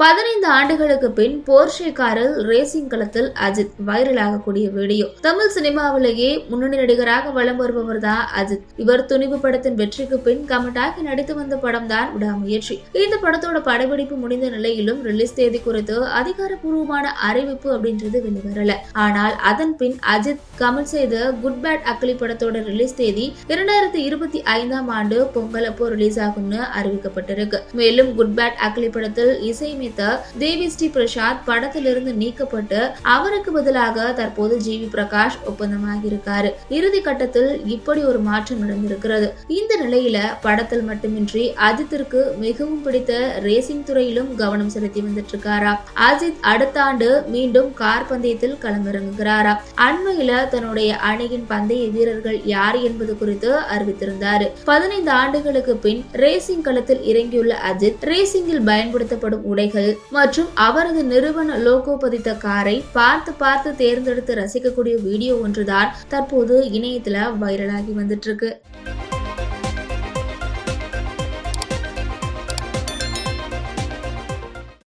பதினைந்து ஆண்டுகளுக்கு பின் போர்ஷே காரில் ரேசிங் களத்தில் அஜித் வைரலாகக்கூடிய வீடியோ. தமிழ் சினிமாவிலேயே முன்னணி நடிகராக வலம் வருபவர் தான் அஜித். இவர் துணிவு படத்தின் வெற்றிக்கு பின் கமெண்டாகி நடித்து வந்த படம் தான் விடாமுயற்சி. இந்த படத்தோட படப்பிடிப்பு முடிந்த நிலையிலும் ரிலீஸ் தேதி குறித்து அதிகாரப்பூர்வமான அறிவிப்பு அப்படின்றது வெளிவரல. ஆனால் அதன் பின் அஜித் கமல் செய்த குட் பேட் அக்லி படத்தோட ரிலீஸ் தேதி இரண்டாயிரத்தி இருபத்தி ஐந்தாம் ஆண்டு பொங்கல் அப்போ ரிலீஸ் ஆகும்னு அறிவிக்கப்பட்டிருக்கு. மேலும் குட் பேட் அக்லி படத்தில் இசை தேவி ஸ்ரீ பிரசாத் படத்திலிருந்து நீக்கப்பட்டு அவருக்கு பதிலாக தற்போது ஜி வி பிரகாஷ் ஒப்பந்தமாகி இருக்காரு இறுதி கட்டத்தில் இப்படி ஒரு மாற்றம் நடந்திருக்கிறது. இந்த நிலையில படத்தில் மட்டுமின்றி அஜித்திற்கு மிகவும் பிடித்த ரேசிங் துறையிலும் கவனம் செலுத்தி வந்துட்டு இருக்காரா அஜித் அடுத்த ஆண்டு மீண்டும் கார் பந்தயத்தில் களமிறங்குகிறாரா. அண்மையில தன்னுடைய அணியின் பந்தய வீரர்கள் யார் என்பது குறித்து அறிவித்திருந்தாரு. பதினைந்து ஆண்டுகளுக்கு பின் ரேசிங் களத்தில் இறங்கியுள்ள அஜித் ரேசிங்கில் பயன்படுத்தப்படும் உடைகள் மற்றும் அவரது நிறுவன லோகோ பதித்த காரை பார்த்து பார்த்து தேர்ந்தெடுத்து ரசிக்கக்கூடிய வீடியோ ஒன்றுதான் தற்போது இணையத்துல வைரலாகி வந்துட்டு இருக்கு.